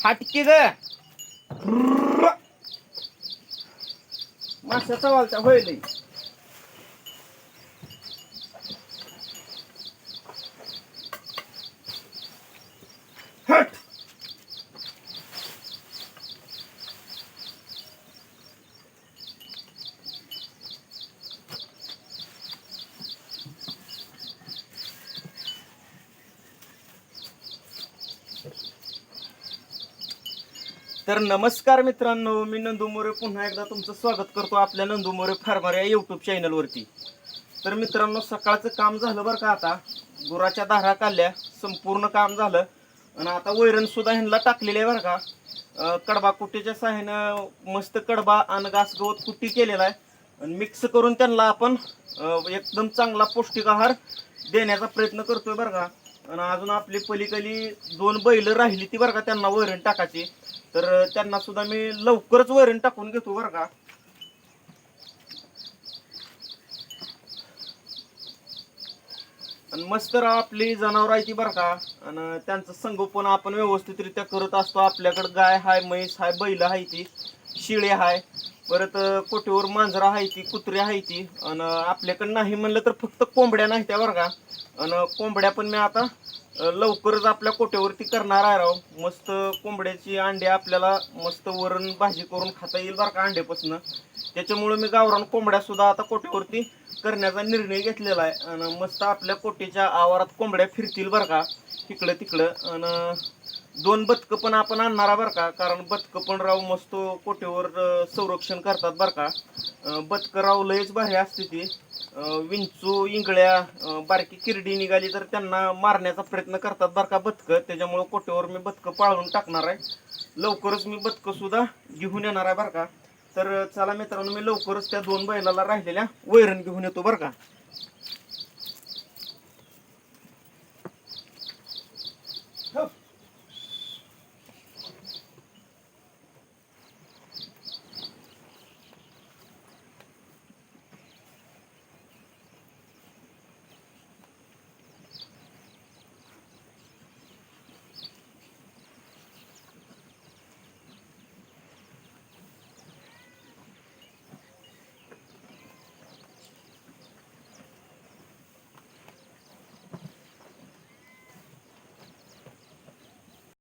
ಹಟ್ಕಿದೆ ಮಸ್ತ್ ಸವಾಲ್ತ ಹೋಯ್ಲಿ तर नमस्कार मित्रांनो मी नंदू मोरे. पुन्हा एकदा तुमचं स्वागत करतो आपल्या नंदू मोरे फार्मर या युट्यूब चॅनलवरती तर मित्रांनो सकाळचं काम झालं बरं का आता. गुराच्या धारा काढल्या संपूर्ण काम झालं. आणि आता वैरण सुद्धा ह्यांना टाकलेले आहे बरं का. कडबा कुट्टीच्या सहाय्यानं मस्त कडबा आणि घास गवत कुट्टी केलेला आहे. आणि मिक्स करून त्यांना आपण एकदम चांगला पौष्टिक आहार देण्याचा प्रयत्न करतोय बरं का. आणि अजून आपली पलीकली दोन बैल राहिली ती बरं का त्यांना वैरण टाकायची. तर त्यांना सुद्धा मी लवकरच वैरण टाकून घेतो बरं का. आणि मस्त राव आपली जनावर आहे ती बरं का. आणि त्यांचं संगोपन आपण व्यवस्थितरित्या करत असतो. आपल्याकडं गाय हाय म्हैस हाय बैल हाय ती. शिळे हाय. परत कोटीवर मांजरा आहे ती कुत्री आहे ती आणि आपल्याकडं नाही म्हणलं तर फक्त कोंबड्या नाही त्या बरं का. आणि कोंबड्या पण मी आता लवकरच आपल्या कोट्यावरती करणार आहे राव. मस्त कोंबड्याची अंडे आपल्याला मस्त वरण भाजी करून खाता येईल बरं का अंड्यापासून. त्याच्यामुळे मी गावरान कोंबड्या सुद्धा आता कोट्यावरती करण्याचा निर्णय घेतलेला आहे. आणि मस्त आपल्या कोटीच्या आवारात कोंबड्या फिरतील बरं का. तिकडं तिकडं. आणि दोन बदकं पण आपण आणणार आहे बरं का? कारण बदकं पण राव मस्त कोटेवर संरक्षण करतात बरं का? बदकं राव लयच भारी असते ती. विंचू इंगळ्या बारकी किरडी निघाली तर त्यांना मारण्याचा प्रयत्न करतात बरं का बदकं. त्याच्यामुळं कोटेवर मी बदकं पाळून टाकणार आहे. लवकरच मी बदकं सुद्धा घेऊन येणार आहे बरं का? तर चला मित्रांनो मी लवकरच त्या दोन बैलाला राहिलेल्या वैरण घेऊन येतो बरं का?